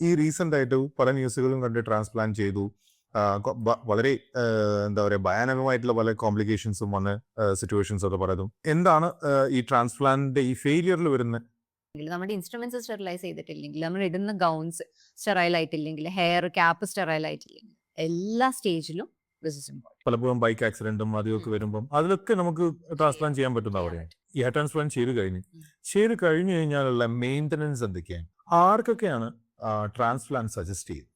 ഈ റീസെന്റ് ആയിട്ട് പല ന്യൂസുകളും കണ്ട് ട്രാൻസ്പ്ലാന്റ് ചെയ്തു. വളരെ എന്താ പറയുക ഭയാനകമായിട്ടുള്ള പല കോംപ്ലിക്കേഷൻസും വന്ന സിറ്റുവേഷൻസ് ഒക്കെ പലതും എന്താണ് ഈ ട്രാൻസ്പ്ലാന്റിന്റെ ഈ ഫെയിലിയറിൽ വരുന്ന നമ്മുടെ ഇൻസ്ട്രുമെന്റ്സ് സ്റ്റെറിലൈസ് ചെയ്തിട്ടില്ലെങ്കിൽ നമ്മൾ ഇടുന്ന ഗൗൺസ് സ്റ്റെറൈൽ ആയിട്ടില്ലെങ്കിൽ ഹെയർ ക്യാപ്പ് സ്റ്റെറൈൽ ആയിട്ടില്ലെങ്കിൽ എല്ലാ സ്റ്റേജിലും പലപ്പോഴും ബൈക്ക് ആക്സിഡന്റും അതൊക്കെ വരുമ്പോൾ അതിലൊക്കെ നമുക്ക് ട്രാൻസ്പ്ലാന്റ് ചെയ്യാൻ പറ്റുന്ന അവിടെയാണ്. ഈ ഹെയർ ട്രാൻസ്പ്ലാന്റ് ചെയ്ത് കഴിഞ്ഞ്. ചെയ്ത് കഴിഞ്ഞു കഴിഞ്ഞാലുള്ള മെയിന്റനൻസ് എന്തൊക്കെയാണ്? ആർക്കൊക്കെയാണ് ട്രാൻസ്പ്ലാന്റ് സജസ്റ്റ് ചെയ്യും?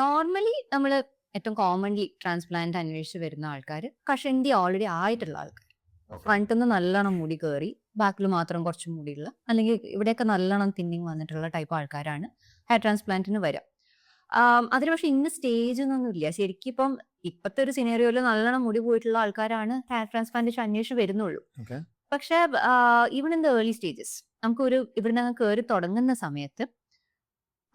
നോർമലി നമ്മൾ ഏറ്റവും കോമൺലി ട്രാൻസ്പ്ലാന്റ് അന്വേഷിച്ച് വരുന്ന ആൾക്കാർ കഷണ്ടി ഓൾറെഡി ആയിട്ടുള്ള ആൾക്കാർ ഫ്രണ്ടിൽ നിന്ന് നല്ലോണം മുടി കയറി ബാക്കിൽ മാത്രം കുറച്ച് മുടിയുള്ള അല്ലെങ്കിൽ ഇവിടെയൊക്കെ നല്ലോണം തിന്നിങ് വന്നിട്ടുള്ള ടൈപ്പ് ആൾക്കാരാണ് ഹെയർ ട്രാൻസ്പ്ലാന്റിന് വരിക ആം, അതിന് പക്ഷെ ഇന്ന് സ്റ്റേജ് ഒന്നും ഇല്ല. ശരിക്കും ഇപ്പം ഇപ്പോഴത്തെ ഒരു സിനേറിയോയിൽ നല്ലോണം മുടി പോയിട്ടുള്ള ആൾക്കാരാണ് ഹെയർ ട്രാൻസ്പ്ലാന്റേഷൻ അന്വേഷിച്ച് വരുന്നുള്ളൂ. പക്ഷെ പക്ഷേ even in the early stages നമുക്കൊരു ഇവിടുന്ന് അങ്ങ് കയറി തുടങ്ങുന്ന സമയത്ത്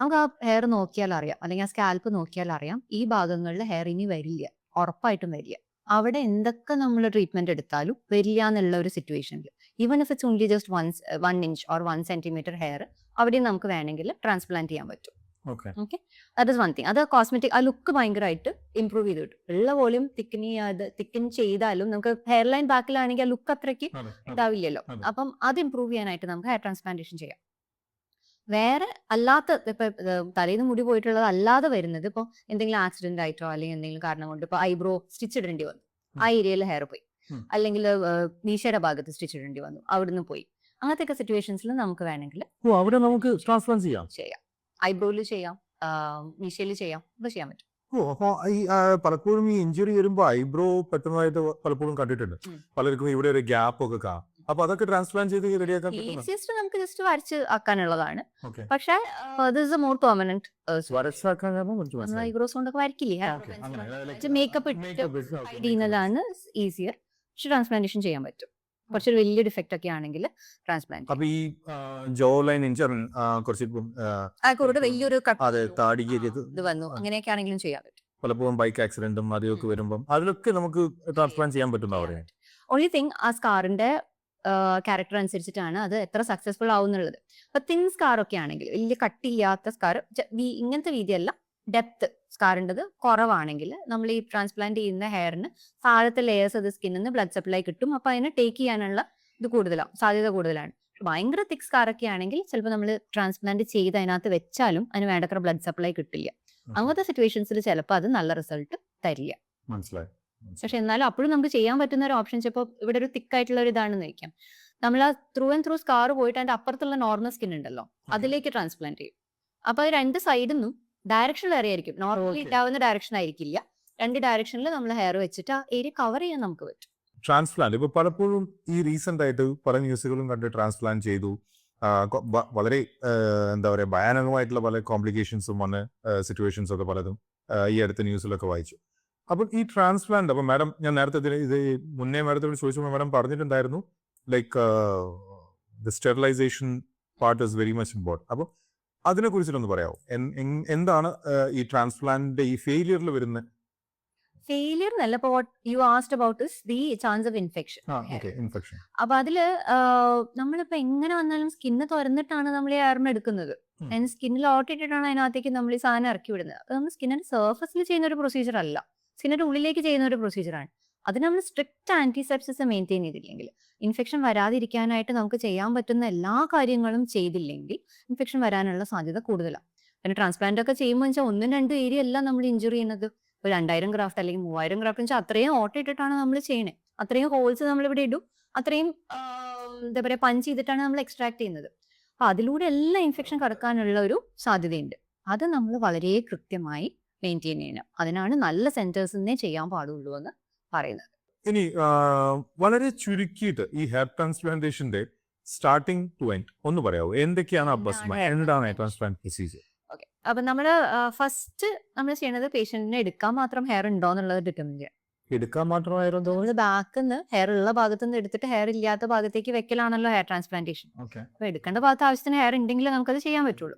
നമുക്ക് ആ ഹെയർ നോക്കിയാൽ അറിയാം. അല്ലെങ്കിൽ ആ സ്കാൽപ്പ് നോക്കിയാൽ അറിയാം. ഈ ഭാഗങ്ങളിൽ ഹെയർ ഇനി വരില്ല. ഉറപ്പായിട്ടും വരില്ല. അവിടെ എന്തൊക്കെ നമ്മൾ ട്രീറ്റ്മെന്റ് എടുത്താലും വരില്ല എന്നുള്ള ഒരു സിറ്റുവേഷനിൽ even if it's only just one one inch or one centimetre hair അവിടെയും നമുക്ക് വേണമെങ്കിൽ ട്രാൻസ്പ്ലാന്റ് ചെയ്യാൻ പറ്റും. Okay that is one thing അത് കോസ്മെറ്റിക് ആ ലുക്ക് ഭയങ്കരമായിട്ട് ഇംപ്രൂവ് ചെയ്ത് കിട്ടും ഉള്ള വോളിയം തിക്കൻ ചെയ്യാത് തിക്കൻ ചെയ്താലും നമുക്ക് ഹെയർ ലൈൻ ബാക്കിലാണെങ്കിൽ ആ ലുക്ക് അത്രയ്ക്ക് ഉണ്ടാവില്ലല്ലോ അപ്പം അത് ഇമ്പ്രൂവ് ചെയ്യാനായിട്ട് നമുക്ക് ഹെയർ ട്രാൻസ്പ്ലാന്റേഷൻ ചെയ്യാം. വേറെ അല്ലാത്ത ഇപ്പൊ നിന്ന് മുടി പോയിട്ടുള്ളത് അല്ലാതെ വരുന്നത് ഇപ്പൊ എന്തെങ്കിലും ആക്സിഡന്റ് ആയിട്ടോ അല്ലെങ്കിൽ എന്തെങ്കിലും കാരണം കൊണ്ട് ഇപ്പൊ ഐബ്രോ സ്റ്റിച്ച് ഇടേണ്ടി വന്നു. ആ ഏരിയയിൽ ഹെയർ പോയി. അല്ലെങ്കിൽ മീശയുടെ ഭാഗത്ത് സ്റ്റിച്ച് ഇടേണ്ടി വന്നു. അവിടുന്ന് പോയി. അങ്ങനത്തെ ഒക്കെ സിറ്റുവേഷൻസിൽ നമുക്ക് വേണമെങ്കിൽ അവിടെ നമുക്ക് ട്രാൻസ്പ്ലാന്റ് ചെയ്യാം. ചെയ്യാം. ഐബ്രോയിൽ ചെയ്യാം. മീശയിൽ ചെയ്യാം. ഒക്കെ ചെയ്യാൻ പറ്റും. ഈ പലപ്പോഴും ഈ ഇഞ്ചുറി വരുമ്പോ ഐബ്രോ പെട്ടെന്നായിട്ട് പലപ്പോഴും കണ്ടിട്ടുണ്ട്. പലർക്കും ഇവിടെ ഒരു ഗ്യാപ്പ് ഒക്കെ കാണാം അപ്പൊ അതൊക്കെ ട്രാൻസ്പ്ലാന്റ് ചെയ്ത് റെഡിയാക്കാൻ ആക്കാൻ ഈസിയസ്റ്റ് നമുക്ക് ജസ്റ്റ് വരച്ച് ആക്കാനുള്ളതാണ്. പക്ഷേ ദിസ് മോർ പെർമനന്റ്. ഐബ്രോസ് കൊണ്ടൊക്കെ വരക്കില്ല മേക്കപ്പ് ഇട്ട്, ചെയ്യുന്നതാണ് ഈസിയർ പക്ഷെ ട്രാൻസ്പ്ലാന്റേഷൻ ചെയ്യാൻ പറ്റും. കുറച്ചൊരു വലിയ ഡിഫക്റ്റ് ഒക്കെ ആണെങ്കിൽ ട്രാൻസ്പ്ലാന്റ് അപ്പൊ ഈ ജോ ലൈൻ ഇഞ്ചർ കുറച്ച് ഇപ്പം ആ, കുറച്ച് വലിയൊരു അതെ താടി ഇത് വന്നു. അങ്ങനെയൊക്കെ ആണെങ്കിലും ചെയ്യാൻ പറ്റും. പലപ്പോഴും ബൈക്ക് ആക്സിഡന്റും അതൊക്കെ വരുമ്പം അതിലൊക്കെ നമുക്ക് ട്രാൻസ്പ്ലാന്റ് ചെയ്യാൻ പറ്റുന്ന പറയുന്നത് ഓൺലി തിങ് ആ സ്കാറിന്റെ ക്യാരക്ടർ അനുസരിച്ചിട്ടാണ് അത് എത്ര സക്സസ്ഫുൾ ആവുന്നുള്ളത്. അപ്പൊ തിൻ സ്കാർ ഒക്കെ ആണെങ്കിൽ വലിയ കട്ടിയില്ലാത്ത സ്കാർ ഇങ്ങനത്തെ രീതിയല്ല ഡെപ്ത് സ്കാറിന്റെത് കുറവാണെങ്കിൽ നമ്മൾ ഈ ട്രാൻസ്പ്ലാന്റ് ചെയ്യുന്ന ഹെയറിന് താഴത്തെ ലെയേഴ്സ് അത് സ്കിന്നിൽ നിന്ന് ബ്ലഡ് സപ്ലൈ കിട്ടും. അപ്പൊ അതിനെ ടേക്ക് ചെയ്യാനുള്ള ഇത് കൂടുതലാണ് സാധ്യത കൂടുതലാണ്. ഭയങ്കര തിക് സ്കാർ ഒക്കെ ആണെങ്കിൽ ചിലപ്പോൾ നമ്മൾ ട്രാൻസ്പ്ലാന്റ് ചെയ്ത് അതിനകത്ത് വെച്ചാലും അതിന് വേണ്ടത്ര ബ്ലഡ് സപ്ലൈ കിട്ടില്ല. അങ്ങനത്തെ സിറ്റുവേഷൻസിൽ ചിലപ്പോൾ അത് നല്ല റിസൾട്ട് തരില്ല. മനസ്സിലായി. പക്ഷെ എന്നാലും അപ്പോഴും നമുക്ക് ചെയ്യാൻ പറ്റുന്ന ഒരു ഓപ്ഷൻ ഇപ്പോൾ ഇവിടെ ഒരു തിക്കായിട്ടുള്ള ആയിട്ടുള്ള ഒരു ഇതാണെന്ന് വെക്കാം നമ്മൾ ആ ത്രൂ ആൻഡ് ത്രൂ സ്കാർ പോയിട്ട് അതിന്റെ അപ്പുറത്തുള്ള നോർമൽ സ്കിൻ ഉണ്ടല്ലോ അതിലേക്ക് ട്രാൻസ്പ്ലാന്റ് ചെയ്യും. അപ്പൊ അത് രണ്ട് സൈഡിൽ നിന്നും ഡയറക്ഷൻ അറിയായിരിക്കും നോർമലി Okay. ഉണ്ടാവുന്ന ഡയറക്ഷൻ ആയിരിക്കില്ല. രണ്ട് ഡയറക്ഷനിൽ നമ്മൾ ഹെയർ വെച്ചിട്ട് ആ ഏരിയ കവർ ചെയ്യാൻ നമുക്ക് പറ്റും. ട്രാൻസ്പ്ലാന്റ് ഇപ്പൊ പലപ്പോഴും ഈ റീസെന്റ് ആയിട്ട് പല ന്യൂസുകളും കണ്ട് ട്രാൻസ്പ്ലാന്റ് ചെയ്തു. വളരെ എന്താ പറയാ ഭയാനകമായിട്ടുള്ള പല കോംപ്ലിക്കേഷൻസും വന്ന സിറ്റുവേഷൻസ് ഒക്കെ പലതും ഈ അടുത്ത ന്യൂസിലൊക്കെ വായിച്ചു. അപ്പം ഈ ട്രാൻസ്പ്ലാന്റ് അപ്പം മാഡം ഞാൻ നേരത്തെ ഇത് മുന്നേ മാഡത്തോട് ചോദിച്ചപ്പോൾ മാഡം പറഞ്ഞിട്ടുണ്ടായിരുന്നു like the sterilisation part is very much important അപ്പം അതിനെ കുറിച്ചിട്ടൊന്ന് പറയാമോ എന്താണ് ഈ ട്രാൻസ്പ്ലാന്റിന്റെ ഈ ഫെയിലിയറിൽ വരുന്ന? ഫെയിലിയർ എന്നല്ല ഇപ്പോൾ you asked about is the chance of infection infection അപ്പൊ അതിൽ നമ്മളിപ്പോ എങ്ങനെ വന്നാലും സ്കിന്ന് തുറന്നിട്ടാണ് നമ്മൾ ഈ ആർമ എടുക്കുന്നത് സ്കിന്നിൽ ഓട്ടിട്ടിട്ടാണ് അതിനകത്തേക്ക് നമ്മൾ ഈ സാധനം ഇറക്കി വിടുന്നത്. അത് നമ്മൾ സ്കിന്നിന്റെ സർഫസിൽ ചെയ്യുന്ന ഒരു പ്രൊസീജിയർ അല്ല. സ്കിന്നിന്റെ ഉള്ളിലേക്ക് ചെയ്യുന്ന ഒരു പ്രൊസീജിയറാണ് അത് നമ്മൾ സ്ട്രിക്റ്റ് ആന്റിസെപ്സിസ് മെയിന്റെയിൻ ചെയ്തില്ലെങ്കിൽ ഇൻഫെക്ഷൻ വരാതിരിക്കാനായിട്ട് നമുക്ക് ചെയ്യാൻ പറ്റുന്ന എല്ലാ കാര്യങ്ങളും ചെയ്തില്ലെങ്കിൽ ഇൻഫെക്ഷൻ വരാനുള്ള സാധ്യത കൂടുതലാണ്. പിന്നെ ട്രാൻസ്പ്ലാന്റ് ഒക്കെ ചെയ്യുമ്പോൾ വെച്ചാൽ ഒന്നും രണ്ടും ഏരിയ അല്ല നമ്മൾ ഇഞ്ചുറി ചെയ്യുന്നത്. ഒരു രണ്ടായിരം ഗ്രാഫ്റ്റ് അല്ലെങ്കിൽ മൂവായിരം ഗ്രാഫ്റ്റ് വെച്ചാൽ അത്രയും ഓട്ടിട്ടിട്ടാണ് നമ്മൾ ചെയ്യണേ. അത്രയും ഹോൾസ് നമ്മൾ ഇവിടെ ഇടും. അത്രയും എന്താ പറയുക പഞ്ച് ചെയ്തിട്ടാണ് നമ്മൾ എക്സ്ട്രാക്ട് ചെയ്യുന്നത്. അപ്പൊ അതിലൂടെ എല്ലാം ഇൻഫെക്ഷൻ കടക്കാനുള്ള ഒരു സാധ്യതയുണ്ട്. അത് നമ്മൾ വളരെ കൃത്യമായി മെയിന്റെയിൻ ചെയ്യണം അതിനാണ് നല്ല സെന്റേഴ്സിനെ ചെയ്യാൻ പാടുള്ളൂ എന്ന് പറയുന്നത്. ഇനി വളരെ ചുരുക്കിയിട്ട് ഈ ഹെയർ ട്രാൻസ്പ്ലാന്റേഷന്റെ സ്റ്റാർട്ടിംഗ് ടു എൻഡ് ഒന്ന് പറയാവോ? എന്തൊക്കെയാണ് എന്താണ് ഹെയർ? ട്രാൻസ്പ്ലാന്റ് പ്രൊസീജിയർ ഓക്കെ അപ്പൊ നമ്മൾ ഫസ്റ്റ് നമ്മൾ ചെയ്യണത് പേഷ്യന്റിനെ എടുക്കാൻ മാത്രം ഹെയർ ഉണ്ടോ എന്നുള്ളത് ഡിറ്റർമിൻ ചെയ്യാം. എടുക്കാൻ മാത്രം ഹെയർ ഉണ്ടോ? നമ്മൾ ബാക്കിൽ നിന്ന് ഹെയർ ഉള്ള ഭാഗത്ത് നിന്ന് എടുത്തിട്ട് ഹെയർ ഇല്ലാത്ത ഭാഗത്തേക്ക് വെക്കലാണല്ലോ ഹെയർ ട്രാൻസ്പ്ലാന്റേഷൻ അപ്പൊ എടുക്കേണ്ട ഭാഗത്ത് ആവശ്യത്തിന് ഹെയർ ഉണ്ടെങ്കിൽ നമുക്കത് ചെയ്യാൻ പറ്റുള്ളൂ.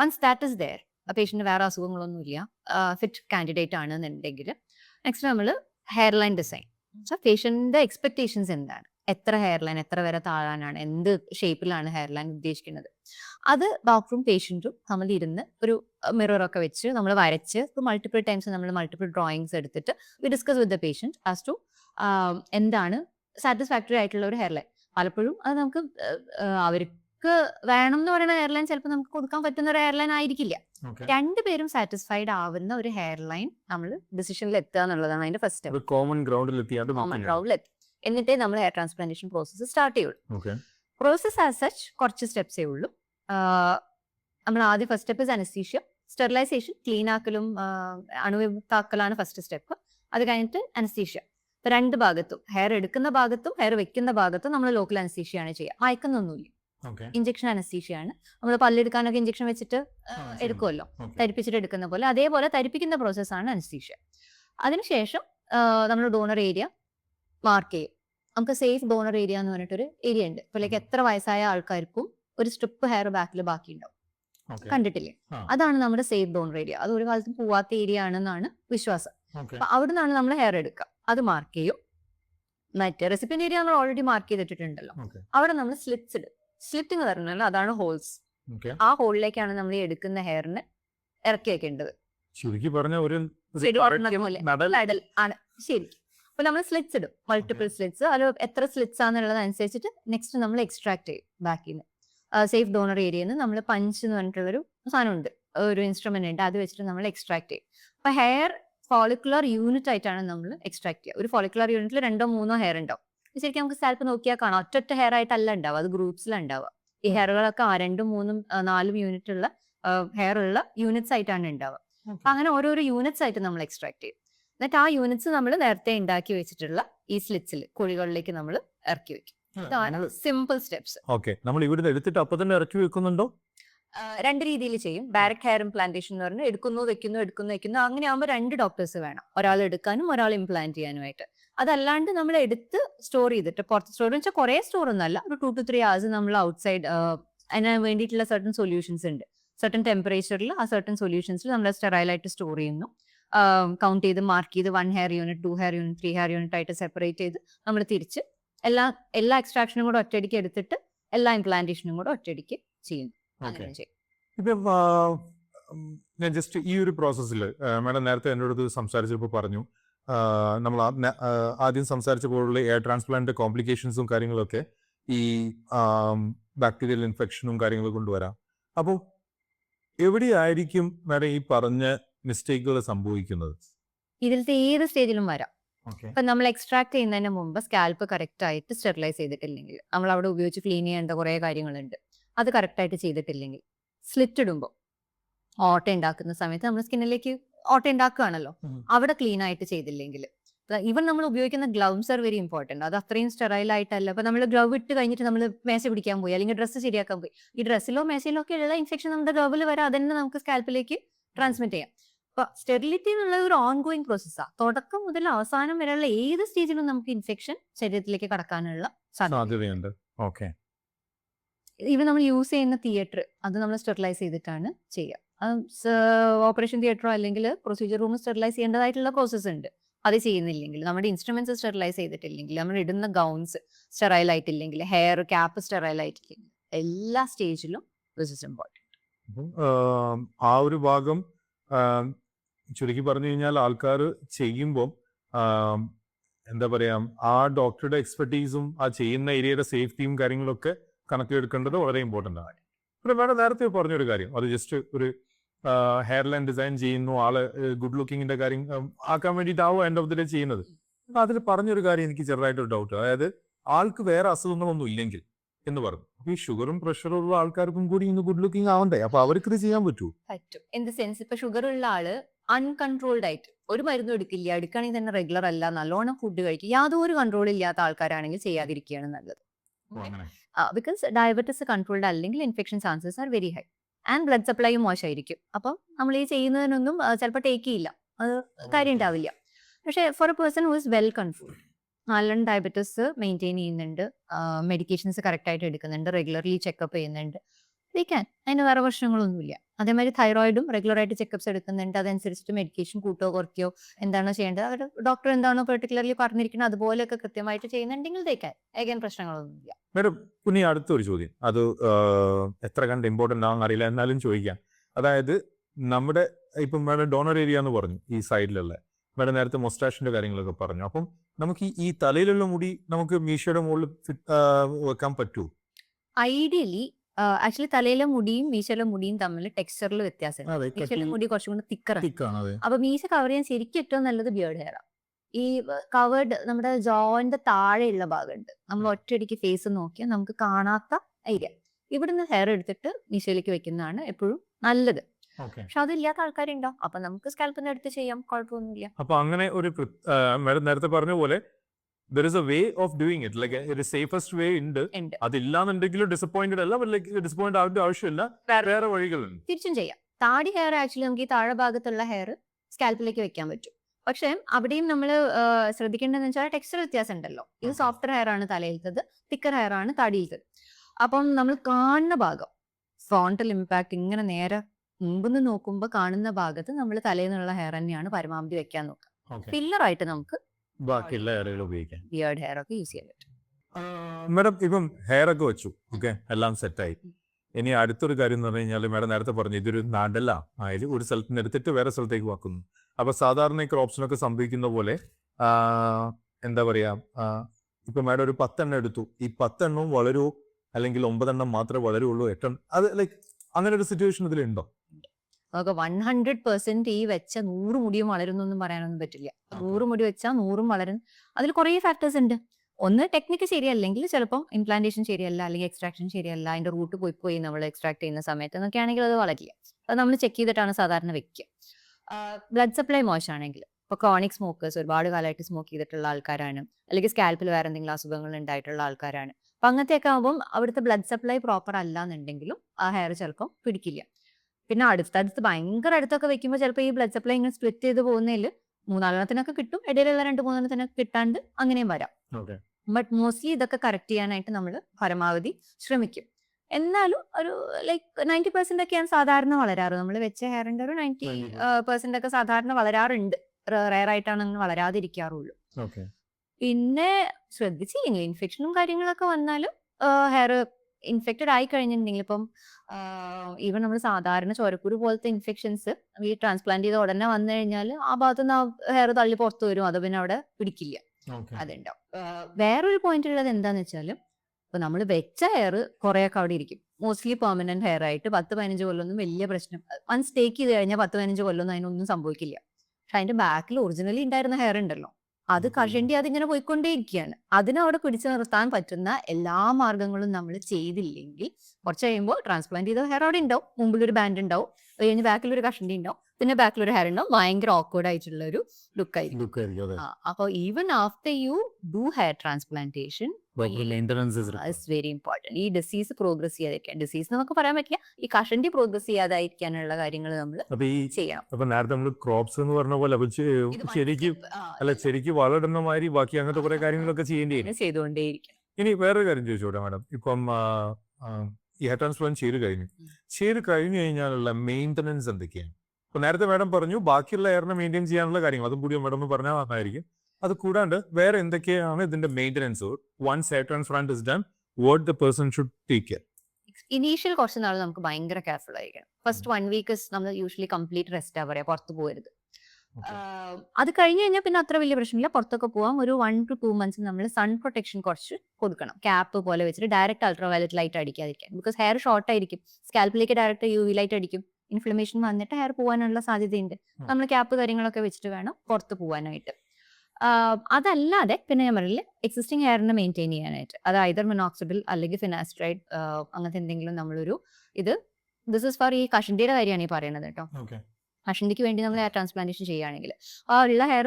വൺസ് ദാറ്റ് ഇസ് ദയർ ആ പേഷ്യന്റ് വേറെ അസുഖങ്ങളൊന്നുമില്ല. ഫിറ്റ് കാൻഡിഡേറ്റ് ആണ് എന്നുണ്ടെങ്കിൽ നെക്സ്റ്റ് നമ്മൾ ഹെയർ ലൈൻ ഡിസൈൻ സോ പേഷ്യന്റെ എക്സ്പെക്ടേഷൻസ് എന്താണ്? എത്ര ഹെയർ ലൈൻ എത്ര വരെ താഴാനാണ്? എന്ത് ഷേപ്പിലാണ് ഹെയർ ലൈൻ ഉദ്ദേശിക്കുന്നത്? അത് ഡോക്ടറും പേഷ്യന്റും നമ്മൾ ഇരുന്ന് ഒരു മിററൊക്കെ വെച്ച് നമ്മൾ വരച്ച് മൾട്ടിപ്പിൾ ടൈംസ് നമ്മൾ മൾട്ടിപ്പിൾ ഡ്രോയിങ്സ് എടുത്തിട്ട് we discuss with the patient as to എന്താണ് സാറ്റിസ്ഫാക്ടറി ആയിട്ടുള്ള ഒരു ഹെയർ ലൈൻ പലപ്പോഴും അത് നമുക്ക് അവർക്ക് വേണം എന്ന് പറയുന്ന ഹെയർലൈൻ ചിലപ്പോൾ നമുക്ക് കൊടുക്കാൻ പറ്റുന്ന ഒരു ഹെയർലൈൻ ആയിരിക്കില്ല. രണ്ടുപേരും സാറ്റിസ്ഫൈഡ് ആവുന്ന ഒരു ഹെയർലൈൻ നമ്മൾ ഡിസിഷനിൽ എത്തുക എന്നുള്ളതാണ് അതിന്റെ ഫസ്റ്റ് സ്റ്റെപ്പ് കോമൺ ഗ്രൗണ്ടിൽ എത്തും. എന്നിട്ടേ നമ്മൾ ഹെയർ ട്രാൻസ്പ്ലാന്റേഷൻ പ്രോസസ്സ് സ്റ്റാർട്ട് ചെയ്യുള്ളൂ. ഓക്കെ. പ്രോസസ് ആസ് സച്ച് കുറച്ച് സ്റ്റെപ്സേ ഉള്ളൂ. നമ്മൾ ആദ്യം first step anaesthesia sterilisation clean ആക്കലും അണുവിമുക്താക്കലാണ് ഫസ്റ്റ് സ്റ്റെപ്പ് അത് കഴിഞ്ഞിട്ട് അനസ്തീഷ്യ ഇപ്പൊ രണ്ട് ഭാഗത്തും ഹെയർ എടുക്കുന്ന ഭാഗത്തും ഹെയർ വെക്കുന്ന ഭാഗത്തും നമ്മൾ ലോക്കൽ അനസ്തീഷ്യയാണ് ചെയ്യുക. മയക്കുന്നൊന്നുമില്ല. ഇഞ്ചക്ഷൻ അനസ്തീഷ്യയാണ് നമ്മൾ പല്ലെടുക്കാനൊക്കെ ഇഞ്ചക്ഷൻ വെച്ചിട്ട്. എടുക്കുമല്ലോ തരിപ്പിച്ചിട്ട് എടുക്കുന്ന പോലെ. അതേപോലെ തരിപ്പിക്കുന്ന പ്രോസസ്സാണ് അനസ്തീഷ്യ. അതിനുശേഷം നമ്മൾ ഡോണർ ഏരിയ മാർക്ക് ചെയ്യും. നമുക്ക് സേഫ് ഡോണർ ഏരിയ എന്ന് പറഞ്ഞിട്ടൊരു ഏരിയ ഉണ്ട്. ഇപ്പോൾ ലൈക്ക് എത്ര വയസ്സായ ആൾക്കാർക്കും ഒരു സ്ട്രിപ്പ് ഹെയർ ബാക്കിൽ ബാക്കി ഉണ്ടാവും കണ്ടിട്ടില്ലേ? അതാണ് നമ്മുടെ സേഫ് ഡോണർ ഏരിയ അത് ഒരു കാലത്തും പോവാത്ത ഏരിയ ആണെന്നാണ് വിശ്വാസം. അപ്പൊ അവിടെ നിന്നാണ് നമ്മൾ ഹെയർ എടുക്കുക. അത് മാർക്ക് ചെയ്യും. മറ്റേ റെസിപ്പിന്റെ ഏരിയ നമ്മൾ ഓൾറെഡി മാർക്ക് ചെയ്തിട്ടുണ്ടല്ലോ അവിടെ നമ്മൾ സ്ലിറ്റ്സ് ഇടും. സ്ലിറ്റ് എന്ന് പറഞ്ഞാൽ അതാണ് ഹോൾസ്. ആ ഹോളിലേക്കാണ് നമ്മൾ ഈ എടുക്കുന്ന ഹെയറിന് ഇറക്കി വെക്കേണ്ടത് ചുരുക്കി പറഞ്ഞ ഒരു ശരി, അപ്പൊ നമ്മൾ സ്ലിറ്റ്സ് ഇടും. Multiple slits. അത് എത്ര സ്ലിറ്റ്സ് ആണെന്നുള്ളത് അനുസരിച്ചിട്ട് നെക്സ്റ്റ് നമ്മൾ എക്സ്ട്രാക്ട് ചെയ്യും ബാക്കിൽ നിന്ന് സേഫ് ഡോണർ ഏരിയയിൽ നിന്ന് നമ്മൾ പഞ്ച് എന്ന് പറഞ്ഞിട്ടുള്ളൊരു സാധനമുണ്ട്. ഒരു ഇൻസ്ട്രുമെന്റ് ഉണ്ട്. അത് വെച്ചിട്ട് നമ്മൾ എക്സ്ട്രാക്ട് ചെയ്യും. അപ്പൊ ഹെയർ ഫോളിക്കുലർ യൂണിറ്റ് ആയിട്ടാണ് നമ്മൾ എക്സ്ട്രാക്ട് ചെയ്യുക. ഒരു ഫോളിക്കുലർ യൂണിറ്റിൽ രണ്ടോ മൂന്നോ ഹെയർ ഉണ്ടാവും. ശരിക്കും നമുക്ക് സ്കാൽപ്പ് നോക്കിയാൽ കാണാം. ഒറ്റ ഹെയർ ആയിട്ടല്ല ഉണ്ടാവുക. അത് ഗ്രൂപ്പ്സിലാണ് ഉണ്ടാവുക. ഈ ഹെയറുകളൊക്കെ ആ രണ്ടും മൂന്നും നാലും യൂണിറ്റ് ഉള്ള ഹെയർ ഉള്ള യൂണിറ്റ്സ് ആയിട്ടാണ് ഉണ്ടാവുക. അപ്പൊ അങ്ങനെ ഓരോരോ യൂണിറ്റ്സ് ആയിട്ട് നമ്മൾ എക്സ്ട്രാക്ട് ചെയ്യും. എന്നിട്ട് ആ യൂണിറ്റ്സ് നമ്മൾ നേരത്തെ ഉണ്ടാക്കി വെച്ചിട്ടുള്ള ഈ സ്ലിറ്റ്സിൽ കുഴികളിലേക്ക് നമ്മൾ ഇറക്കി വെക്കും. ഇതാണ് സിമ്പിൾ സ്റ്റെപ്സ് ഓക്കെ. നമ്മൾ ഇവിടുന്ന് എടുത്തിട്ട് അപ്പൊ തന്നെ ഇറക്കി വെക്കുന്നുണ്ടോ? രണ്ട് രീതിയിൽ ചെയ്യും. ബാരക് ഹെയർ ഇംപ്ലാന്റേഷൻ എന്ന് പറഞ്ഞാൽ എടുക്കുന്നു വെക്കുന്നു എടുക്കുന്നു വെക്കുന്നു. അങ്ങനെ ആകുമ്പോൾ രണ്ട് ഡോക്ടേഴ്സ് വേണം. ഒരാൾ എടുക്കാനും ഒരാൾ ഇംപ്ലാന്റ് ചെയ്യാനുമായിട്ട്. അതല്ലാണ്ട് നമ്മൾ എടുത്ത് സ്റ്റോർ ചെയ്തിട്ട് പുറത്ത് സ്റ്റോർ എന്ന് വെച്ചാൽ കുറേ സ്റ്റോർ ഒന്നല്ല ഒരു ടു ടു ത്രീ അവേഴ്സ് നമ്മൾ ഔട്ട്സൈഡ് അതിന് വേണ്ടിയിട്ടുള്ള സർട്ടൺ സൊല്യൂഷൻസ് ഉണ്ട്. സർട്ടൺ ടെമ്പറേച്ചറിൽ ആ സർട്ടൺ സൊല്യൂഷൻസിൽ നമ്മൾ സ്റ്റെറൈലായിട്ട് സ്റ്റോർ ചെയ്യുന്നു. കൗണ്ട് ചെയ്ത് മാർക്ക് ചെയ്ത് one hair unit two hair unit three hair unit ആയിട്ട് സെപ്പറേറ്റ് ചെയ്ത് നമ്മൾ തിരിച്ച് എല്ലാ എല്ലാ എക്സ്ട്രാക്ഷനും കൂടെ ഒറ്റയടിക്ക് എടുത്തിട്ട് എല്ലാ ഇംപ്ലാന്റേഷനും കൂടെ ഒറ്റയടിക്ക് ചെയ്യുന്നു. അങ്ങനെ ചെയ്യും ഇപ്പം ഞാൻ ജസ്റ്റ് ഈ ഒരു പ്രോസസ്സിൽ മാഡം നേരത്തെ എന്നോട് സംസാരിച്ചപ്പോൾ പറഞ്ഞു നമ്മൾ ആദ്യം സംസാരിച്ച പോലുള്ള എയർ ട്രാൻസ്പ്ലാന്റ് കോംപ്ലിക്കേഷൻസും കാര്യങ്ങളൊക്കെ ഈ ബാക്ടീരിയൽ ഇൻഫെക്ഷനും കാര്യങ്ങളും കൊണ്ടുവരാം. അപ്പോൾ എവിടെയായിരിക്കും മാഡം ഈ പറഞ്ഞ മിസ്റ്റേക്കുകൾ സംഭവിക്കുന്നത്? ഇതിലത്തെ ഏത് സ്റ്റേജിലും വരാം. ഇപ്പൊ നമ്മൾ എക്സ്ട്രാക്ട് ചെയ്യുന്നതിന് മുമ്പ് സ്കാൽപ്പ് കറക്റ്റ് ആയിട്ട് സ്റ്റെറിലൈസ് ചെയ്തിട്ടില്ലെങ്കിൽ നമ്മൾ അവിടെ ഉപയോഗിച്ച് ക്ലീൻ ചെയ്യേണ്ട കുറേ കാര്യങ്ങളുണ്ട്. അത് കറക്റ്റ് ആയിട്ട് ചെയ്തിട്ടില്ലെങ്കിൽ സ്ലിറ്റ് ഇടുമ്പോൾ ഓട്ട ഉണ്ടാക്കുന്ന സമയത്ത് നമ്മൾ സ്കിന്നിലേക്ക് ഓട്ട ഉണ്ടാക്കുകയാണല്ലോ അവിടെ ക്ലീൻ ആയിട്ട് ചെയ്തില്ലെങ്കിൽ ഈവൻ നമ്മൾ ഉപയോഗിക്കുന്ന ഗ്ലൗസ് ആർ വെരി ഇമ്പോർട്ടന്റ് അത് അത്രയും സ്റ്റെറൈൽ ആയിട്ടല്ല. അപ്പൊ നമ്മൾ ഗ്ലൗ ഇട്ട് കഴിഞ്ഞിട്ട് നമ്മൾ മേശ പിടിക്കാൻ പോയി അല്ലെങ്കിൽ ഡ്രസ്സ് ശരിയാക്കാൻ പോയി. ഈ ഡ്രസ്സിലോ മേശയിലോ ഒക്കെ ഉള്ള ഇൻഫെക്ഷൻ നമ്മുടെ ഗ്ലൗവിൽ വരാം അതന്നെ നമുക്ക് സ്കാൽപ്പിലേക്ക് ട്രാൻസ്മിറ്റ് ചെയ്യാം. അപ്പൊ സ്റ്റെറിലിറ്റി എന്നുള്ള ഒരു ഓൺ ഗോയിങ് പ്രോസസ്സാണ് തുടക്കം മുതൽ അവസാനം വരെയുള്ള ഏത് സ്റ്റേജിലും നമുക്ക് ഇൻഫെക്ഷൻ ശരീരത്തിലേക്ക് കടക്കാനുള്ള സാധ്യതയുണ്ട്. ഓക്കെ ഇവ നമ്മൾ യൂസ് ചെയ്യുന്ന തിയേറ്റർ അത് നമ്മൾ സ്റ്റെറിലൈസ് ചെയ്തിട്ടാണ് ചെയ്യുക. ഓപ്പറേഷൻ തിയേറ്ററോ അല്ലെങ്കിൽ പ്രൊസീജിയർ റൂം സ്റ്റെറിലൈസ് ചെയ്യേണ്ടതായിട്ടുള്ള പ്രോസസ്സ് ഉണ്ട്. അത് ചെയ്യുന്നില്ലെങ്കിൽ നമ്മുടെ ഇൻസ്ട്രുമെന്റ്സ് സ്റ്റെറിലൈസ് ചെയ്തിട്ടില്ലെങ്കിൽ നമ്മൾ ഇടുന്ന ഗൗൺസ് സ്റ്റെറൈൽ ആയിട്ടില്ലെങ്കിൽ ഹെയർ ക്യാപ്പ് സ്റ്റെറൈൽ ആയിട്ടില്ലെങ്കിൽ എല്ലാ സ്റ്റേജിലും ദിസ് ഇസ് ഇമ്പോർട്ടന്റ് ആ ഒരു ഭാഗം ചുരുക്കി പറഞ്ഞു കഴിഞ്ഞാൽ ആൾക്കാർ ചെയ്യുമ്പോൾ എന്താ പറയാ ആ ഡോക്ടറുടെ എക്സ്പെർട്ടീസും ആ ചെയ്യുന്ന ഏരിയയുടെ സേഫ്റ്റിയും കാര്യങ്ങളൊക്കെ കണക്കിലെടുക്കേണ്ടത് വളരെ ഇമ്പോർട്ടന്റ് ആണ്. പിന്നെ വേറെ നേരത്തെ പറഞ്ഞൊരു കാര്യം. അത് ജസ്റ്റ് ഒരു ഹെയർ ലൈൻ ഡിസൈൻ ചെയ്യുന്നു ആൾ ഗുഡ് ലുക്കിങ്ങിന്റെ കാര്യം ആക്കാൻ വേണ്ടിയിട്ടാവും എൻഡ് ഓഫ് ദി ഡേ ചെയ്യുന്നത്? അതിൽ പറഞ്ഞൊരു കാര്യം എനിക്ക് ചെറുതായിട്ട് ഒരു ഡൗട്ട് അതായത് ആൾക്ക് വേറെ അസുഖങ്ങളൊന്നും ഇല്ലെങ്കിൽ എന്ന് പറഞ്ഞു. ഈ ഷുഗറും പ്രഷറും ഉള്ള ആൾക്കാർക്കും കൂടി ഇന്ന് ഗുഡ് ലുക്കിംഗ് ആവണ്ടേ? അപ്പൊ അവർക്ക് ഇത് ചെയ്യാൻ പറ്റൂ. പറ്റും. ഇൻ ദ സെൻസ് ഇപ്പൊ ഷുഗർ ഉള്ള ആൾ അൺകൺട്രോൾഡ് ആയിട്ട് ഒരു മരുന്നും എടുക്കില്ല. എടുക്കുകയാണെങ്കിൽ തന്നെ റെഗുലർ അല്ല. നല്ലോണം ഫുഡ് കഴിക്കും. യാതൊരു കൺട്രോൾ ഇല്ലാത്ത ആൾക്കാരാണെങ്കിൽ ചെയ്യാതിരിക്കുകയാണ് നല്ലത്. ബിക്കോസ് ഡയബറ്റിസ് കൺട്രോൾഡ് അല്ലെങ്കിൽ infection chances are very high and blood സപ്ലൈയും മോശമായിരിക്കും. അപ്പം നമ്മൾ ഈ ചെയ്യുന്നതിനൊന്നും ചിലപ്പോൾ ടേക്ക് ചെയ്യില്ല. അത് കാര്യം ഉണ്ടാവില്ല. പക്ഷേ for a person who is well controlled നല്ലോണം ഡയബറ്റിസ് മെയിന്റെയിൻ ചെയ്യുന്നുണ്ട്. മെഡിക്കേഷൻസ് കറക്റ്റ് ആയിട്ട് എടുക്കുന്നുണ്ട്. റെഗുലർലി ചെക്കപ്പ് ചെയ്യുന്നുണ്ട്. കഴിക്കാൻ അതിന് വേറെ പ്രശ്നങ്ങളൊന്നുമില്ല. അതേമാതിരി തൈറോയിഡും റെഗുലറായിട്ട് ചെക്കപ്സ് എടുക്കുന്നുണ്ട്. അതനുസരിച്ചിട്ട് മെഡിക്കേഷൻ കൂട്ടോ കുറയ്ക്കോ എന്താണോ ചെയ്യേണ്ടത്. അവർ ഡോക്ടർ എന്താണോ പെർട്ടിക്കുലർലി പറഞ്ഞിരിക്കുന്നത് അതുപോലെയൊക്കെ കൃത്യമായിട്ട് ചെയ്യുന്നുണ്ടെങ്കിൽ തേക്കാൻ. ഏകൻ പ്രശ്നങ്ങളൊന്നുമില്ല. മേഡം പിന്നെ അടുത്തൊരു ചോദ്യം. അത് എത്ര കണ്ട് ഇമ്പോർട്ടന്റ് ആണെന്ന് അറിയില്ല. എന്നാലും ചോദിക്കാം. അതായത് നമ്മുടെ ഇപ്പം മേഡം ഡോണർ ഏരിയ എന്ന് പറഞ്ഞു ഈ സൈഡിലുള്ള മേഡം നേരത്തെ മൊസ്റ്റാഷിന്റെ കാര്യങ്ങളൊക്കെ പറഞ്ഞു. അപ്പം നമുക്ക് ഈ തലയിലുള്ള മുടി നമുക്ക് മീശയുടെ മുകളിൽ വെക്കാൻ പറ്റുമോ? ഐഡിയലി ആക്ച്വലി തലയിലെ മുടിയും മീശയിലെ മുടിയും തമ്മിൽ ടെക്സ്ചറിൽ വ്യത്യാസമുണ്ട്. അതെ മീശയിലെ മുടി കുറച്ചും കൂടി തിക്കറാണ്. തിക്കാണ് അതെ. അപ്പൊ മീശ കവർ ചെയ്യാൻ ശരിക്കും ഏറ്റവും നല്ലത് ബിയേർഡ് ഹെയർ ഈ കവേർഡ് നമ്മുടെ ജോയിന്റെ താഴെയുള്ള ഭാഗമുണ്ട്. നമ്മൾ ഒറ്റയടിക്ക് ഫേസ് നോക്കിയാൽ നമുക്ക് കാണാത്ത ഏരിയ ഇവിടുന്ന് ഹെയർ എടുത്തിട്ട് മീശയിലേക്ക് വെക്കുന്നതാണ് എപ്പോഴും നല്ലത്. ഓക്കെ. പക്ഷെ അതില്ലാത്ത ആൾക്കാരുണ്ടോ? അപ്പൊ നമുക്ക് സ്കാൽപ്പിന് എടുത്ത് ചെയ്യാം. കുഴപ്പമൊന്നുമില്ല. അപ്പൊ അങ്ങനെ ഒരു മേഡം നേരത്തെ പറഞ്ഞ പോലെ there is a way of doing it like ഒരു സേഫസ്റ്റ് വേ ഉണ്ട്. അതില്ലാന്നുണ്ടെങ്കിലും ഡിസപ്പോയിന്റഡ് അല്ല. ലൈക്ക് ഡിസപ്പോയിന്റ് ആവേണ്ട ആവശ്യമില്ല. വേറെ വഴികളുണ്ട്. തിരിച്ചും ചെയ്യാം. താടി ഹെയർ ആക്ച്വലി നമുക്ക് ഈ താഴെ ഭാഗത്തുള്ള ഹെയർ സ്കാൽപ്പിലേക്ക് വെക്കാൻ പറ്റും. പക്ഷെ അവിടെയും നമ്മൾ ശ്രദ്ധിക്കേണ്ടതെന്ന് വെച്ചാൽ ടെക്സ്ചർ വ്യത്യാസം ഉണ്ടല്ലോ ഇത് സോഫ്റ്റർ ഹെയർ ആണ് തലയിലത്തത്. തിക്കർ ഹെയർ ആണ് താടിയിലത്തത്. അപ്പം നമ്മൾ കാണുന്ന ഭാഗം ഫ്രോണ്ടൽ ഇമ്പാക്ട് ഇങ്ങനെ നേരെ മുമ്പ് നോക്കുമ്പോൾ കാണുന്ന ഭാഗത്ത് നമ്മൾ തലയിൽ നിന്നുള്ള ഹെയർ തന്നെയാണ് പരമാവധി വെക്കാൻ നോക്കുക. ഫില്ലർ ആയിട്ട് നമുക്ക് ബാക്കിയുള്ള ഹെയറുകൾ ഉപയോഗിക്കാം ബിയേർഡ് ഹെയർ ഒക്കെ യൂസ് ചെയ്യാൻ പറ്റും. മാഡം ഇപ്പം ഹെയർ ഒക്കെ വെച്ചു ഓക്കെ? എല്ലാം സെറ്റായി ഇനി അടുത്തൊരു കാര്യം എന്ന് പറഞ്ഞു കഴിഞ്ഞാൽ മാഡം നേരത്തെ പറഞ്ഞു ഇതൊരു നാടല്ല ആയത് ഒരു സ്ഥലത്ത് നിന്ന് എടുത്തിട്ട് വേറെ സ്ഥലത്തേക്ക് വാക്കുന്നു. അപ്പൊ സാധാരണ ഈ ക്രോപ്സിനൊക്കെ സംഭവിക്കുന്ന പോലെ എന്താ പറയാ ഇപ്പൊ മാഡം ഒരു പത്തെണ്ണം എടുത്തു. ഈ പത്തെണ്ണവും വളരൂ അല്ലെങ്കിൽ ഒമ്പതെണ്ണം മാത്രമേ വളരുള്ളൂ എട്ടെണ്ണം. അത് ലൈക് അങ്ങനെ ഒരു സിറ്റുവേഷൻ ഇതിലുണ്ടോ? നമുക്ക് വൺ ഹൺഡ്രഡ് പെർസെന്റ് ഈ വെച്ച നൂറ് മുടിയും വളരുന്നു എന്നും പറയാനൊന്നും പറ്റില്ല. നൂറ് മുടി വെച്ചാൽ നൂറും വളരും. അതിൽ കുറേ ഫാക്ടേഴ്സ് ഉണ്ട്. ഒന്ന് ടെക്നിക്ക് ശരിയല്ലെങ്കിൽ ചിലപ്പോൾ ഇംപ്ലാന്റേഷൻ ശരിയല്ല അല്ലെങ്കിൽ എക്സ്ട്രാക്ഷൻ ശരിയല്ല അതിന്റെ റൂട്ട് പോയി പോയി നമ്മൾ എക്സ്ട്രാക്ട് ചെയ്യുന്ന സമയത്ത് എന്നൊക്കെ ആണെങ്കിൽ അത് വളരില്ല. അത് നമ്മൾ ചെക്ക് ചെയ്തിട്ടാണ് സാധാരണ വെക്കുക. ബ്ലഡ് സപ്ലൈ മോശമാണെങ്കിൽ ഇപ്പോൾ ക്രോണിക് സ്മോക്കേഴ്സ് ഒരുപാട് കാലമായിട്ട് സ്മോക്ക് ചെയ്തിട്ടുള്ള ആൾക്കാരാണ്. അല്ലെങ്കിൽ സ്കാൽപ്പിൽ വേറെ എന്തെങ്കിലും അസുഖങ്ങൾ ഉണ്ടായിട്ടുള്ള ആൾക്കാരാണ്. അപ്പം അങ്ങനത്തെയൊക്കെ ആകുമ്പം അവിടുത്തെ ബ്ലഡ് സപ്ലൈ പ്രോപ്പർ അല്ല എന്നുണ്ടെങ്കിലും ആ ഹെയർ ചിലപ്പം പിടിക്കില്ല. പിന്നെ അടുത്തടുത്ത് ഭയങ്കര അടുത്തൊക്കെ വെക്കുമ്പോൾ ചിലപ്പോൾ ഈ ബ്ലഡ് സപ്ലൈ ഇങ്ങനെ സ്പ്ലിറ്റ് ചെയ്ത് പോകുന്നതിൽ മൂന്നാലെണ്ണത്തിനൊക്കെ കിട്ടും. ഇടയിലുള്ള രണ്ട് മൂന്നെണ്ണത്തിനൊക്കെ കിട്ടാണ്ട് അങ്ങനെയും വരാം. ബട്ട് മോസ്റ്റ്ലി ഇതൊക്കെ കറക്റ്റ് ചെയ്യാനായിട്ട് നമ്മൾ പരമാവധി ശ്രമിക്കും. എന്നാലും ഒരു ലൈക്ക് നയന്റി പെർസെന്റ് ഒക്കെയാണ് സാധാരണ വളരാറ്. നമ്മൾ വെച്ച ഹെയറിന്റെ ഒരു നയന്റി 90% പെർസെന്റ് ഒക്കെ സാധാരണ വളരാറുണ്ട്. റയർ ആയിട്ടാണ് അങ്ങനെ വളരാതിരിക്കാറുള്ളൂ. പിന്നെ ശ്രദ്ധിച്ചില്ലെങ്കിൽ ഇൻഫെക്ഷനും കാര്യങ്ങളൊക്കെ വന്നാലും ഹെയർ ഇൻഫെക്റ്റഡ് ആയി കഴിഞ്ഞിട്ടുണ്ടെങ്കിൽ ഇപ്പം ഈവൻ നമ്മൾ സാധാരണ ചോരക്കുരു പോലത്തെ ഇൻഫെക്ഷൻസ് ഈ ട്രാൻസ്പ്ലാന്റ് ചെയ്ത ഉടനെ വന്നു കഴിഞ്ഞാൽ ആ ഭാഗത്തുനിന്ന് ആ ഹെയർ തള്ളി പുറത്തു വരും. അത് പിന്നെ അവിടെ പിടിക്കില്ല. അതുണ്ടാവും. വേറൊരു പോയിന്റ് ഉള്ളത് എന്താന്ന് വെച്ചാൽ ഇപ്പൊ നമ്മൾ വെച്ച ഹെയർ കുറെയൊക്കെ അവിടെ ഇരിക്കും. മോസ്റ്റ്ലി പെർമനന്റ് ഹെയർ ആയിട്ട് പത്ത് പതിനഞ്ച് കൊല്ലമൊന്നും വലിയ പ്രശ്നം. വൺസ് സ്റ്റേക്ക് ചെയ്ത് കഴിഞ്ഞാൽ പത്ത് പതിനഞ്ച് കൊല്ലമൊന്നും അതിനൊന്നും സംഭവിക്കില്ല. പക്ഷെ അതിന്റെ ബാക്കിൽ ഒറിജിനലി ഉണ്ടായിരുന്ന ഹെയർ ഉണ്ടല്ലോ. അത് കഴിയേണ്ടി അതിങ്ങനെ പോയിക്കൊണ്ടേയിരിക്കുകയാണ് അതിനവിടെ പിടിച്ചു നിർത്താൻ പറ്റുന്ന എല്ലാ മാർഗങ്ങളും നമ്മൾ ചെയ്തില്ലെങ്കിൽ കുറച്ച് കഴിയുമ്പോൾ ട്രാൻസ്പ്ലാന്റ് ചെയ്ത ഹെയർ അവിടെ ഉണ്ടാവും. മുമ്പിൽ ഒരു ബാൻഡ് ഉണ്ടാവും. അത് കഴിഞ്ഞ് ബാക്കിൽ ഒരു കഷണ്ടി ഉണ്ടാവും. പിന്നെ ബാക്കിൽ ഒരു ഹെയർ ഉണ്ടാവും. ഭയങ്കര ഓക്വേർഡ് ആയിട്ടുള്ള ഒരു ലുക്ക് ആയിരിക്കും. അപ്പൊ even after you do hair transplantation very important ഈ ഡിസീസ് പ്രോഗ്രസ് ചെയ്യാതിരിക്കാൻ ഡിസീസ് നമുക്ക് പറയാൻ പറ്റില്ല. ഈ കഷണ്ടി പ്രോഗ്രസ് ചെയ്യാതായിരിക്കാനുള്ള കാര്യങ്ങൾ നമ്മൾ ചെയ്യണം. അപ്പൊ നേരത്തെ നമ്മൾ ക്രോപ്സ് എന്ന് പറഞ്ഞ പോലെ ശരിക്കും അല്ല ശരിക്കും വളരുന്ന മാതിരി ബാക്കി അങ്ങനത്തെ കുറെ കാര്യങ്ങളൊക്കെ ചെയ്യേണ്ടി ചെയ്തുകൊണ്ടേയിരിക്കും. ഇനി വേറൊരു കാര്യം ചോദിച്ചോട്ടെ മാഡം? ഇപ്പം ഈ ഹെഡ് ട്രാൻസ്പ്ലാന്റ് ചെയ്ത് കഴിഞ്ഞു. ചെയ്ത് കഴിഞ്ഞു കഴിഞ്ഞാലുള്ള മെയിന്റനൻസ് എന്തൊക്കെയാണ്? ഇപ്പൊ നേരത്തെ മാഡം പറഞ്ഞു ബാക്കിയുള്ള എയറിനെ മെയിന്റെയിൻ ചെയ്യാനുള്ള കാര്യങ്ങൾ. അതും കൂടി മാഡം പറഞ്ഞാൽ നന്നായിരിക്കും. അത് കൂടാണ്ട് വേറെ എന്തൊക്കെയാണ് ഇതിന്റെ maintenance? Once hair transplant is done what the person should take care initial കുറച്ച് നാൾ നമുക്ക് ഭയങ്കര കെയർഫുൾ ആയിരിക്കണം. ഫസ്റ്റ് വൺ വീക്ക് നമ്മൾ യൂഷ്വലി കംപ്ലീറ്റ് റെസ്റ്റ് പറയാ പുറത്ത് പോകരുത്. അത് കഴിഞ്ഞ് കഴിഞ്ഞാൽ പിന്നെ അത്ര വലിയ പ്രശ്നമില്ല. പുറത്തൊക്കെ പോവാം. ഒരു വൺ ടു ടു മന്ത്സ് നമ്മൾ സൺ പ്രൊട്ടക്ഷൻ കുറച്ച് കൊടുക്കണം. ക്യാപ്പ് പോലെ വെച്ചിട്ട് ഡയറക്റ്റ് അൾട്രാ വയലറ്റ് ലൈറ്റ് അടിക്കാതിരിക്കാൻ. ബിക്കോസ് ഹെയർ ഷോർട്ട് ആയിരിക്കും. സ്കാൽപ്പിലേക്ക് ഡയറക്റ്റ് യു വി ലൈറ്റ് അടിക്കും. ഇൻഫ്ലമേഷൻ വന്നിട്ട് ഹെയർ പോകാനുള്ള സാധ്യതയുണ്ട്. നമ്മൾ ക്യാപ്പ് കാര്യങ്ങളൊക്കെ വെച്ചിട്ട് വേണം പുറത്ത് പോകാനായിട്ട് അതല്ലാതെ പിന്നെ ഞാൻ പറഞ്ഞില്ല എക്സിസ്റ്റിംഗ് ഹെയറിനെ മെയിന്റെയിൻ ചെയ്യാനായിട്ട്. അത് ഐദർ മിനോക്സിഡിൽ അല്ലെങ്കിൽ ഫിനാസ്ട്രൈഡ് അങ്ങനത്തെ എന്തെങ്കിലും നമ്മളൊരു ഇത്. ദിസ് ഇസ് ഫോർ ഈ കഷണ്ടിയുടെ കാര്യമാണ് ഈ പറയുന്നത് കേട്ടോ. കഷണ്ടിക്ക് വേണ്ടി നമ്മൾ ഹെയർ ട്രാൻസ്പ്ലാന്റേഷൻ ചെയ്യുകയാണെങ്കിൽ ആ ഉള്ള ഹെയർ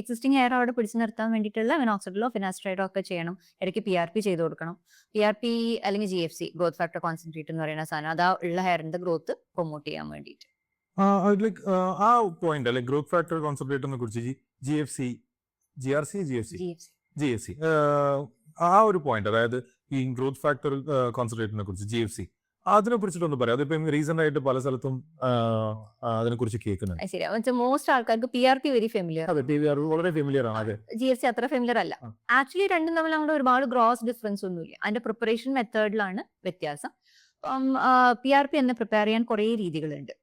എക്സിസ്റ്റിംഗ് ഹെയർ അവിടെ പിടിച്ചു നിർത്താൻ വേണ്ടിയിട്ടുള്ള വിനോക്സിഡിലോ ഫിനാസ്ട്രൈഡോ ഒക്കെ ചെയ്യണം. ഇടയ്ക്ക് പി ആർ പി ചെയ്ത് കൊടുക്കണം. പി ആർ പി അല്ലെങ്കിൽ G F C growth factor concentrate എന്ന് പറയുന്ന സാധനം. അത് ആ ഉള്ള ഹെയറിന്റെ ഗ്രോത്ത് പ്രൊമോട്ട് ചെയ്യാൻ വേണ്ടിയിട്ട്. ആ പോയിന്റ് അല്ലെ? ഗ്രോത്ത് ഫാക്ടർ കോൺസെൻട്രേറ്റിനെ കുറിച്ച് G F C G R C G F C G F C ആ ഒരു പോയിന്റ് അതായത് ഈ ഗ്രോത്ത് ഫാക്ടർ കോൺസെൻട്രേറ്റിനെ കുറിച്ച് ജി എഫ് സി അതിനെ കുറിച്ചിട്ടൊന്ന് പറയാം. അതിപ്പം റീസെന്റ് ആയിട്ട് പല സ്ഥലത്തും അതിനെ കുറിച്ച് കേൾക്കുന്നുണ്ട്. മോസ്റ്റ് ആൾക്കാർക്ക് P R P very familiar അതെ ടി വി വളരെ ഫെമിലിയർ ആണ്. അതെ. ജി എഫ് സി അത്ര ഫെമിലിയർ അല്ല. ആക്ച്വലി രണ്ടും തമ്മിൽ അങ്ങനെ ഒരുപാട് ഗ്രോസ് ഡിഫറൻസ് ഒന്നുമില്ല. അതിന്റെ പ്രിപ്പറേഷൻ മെത്തേഡിലാണ് വ്യത്യാസം. അപ്പം പി ആർ പി എന്ന് പ്രിപ്പയർ ചെയ്യാൻ കുറേ രീതികളുണ്ട്.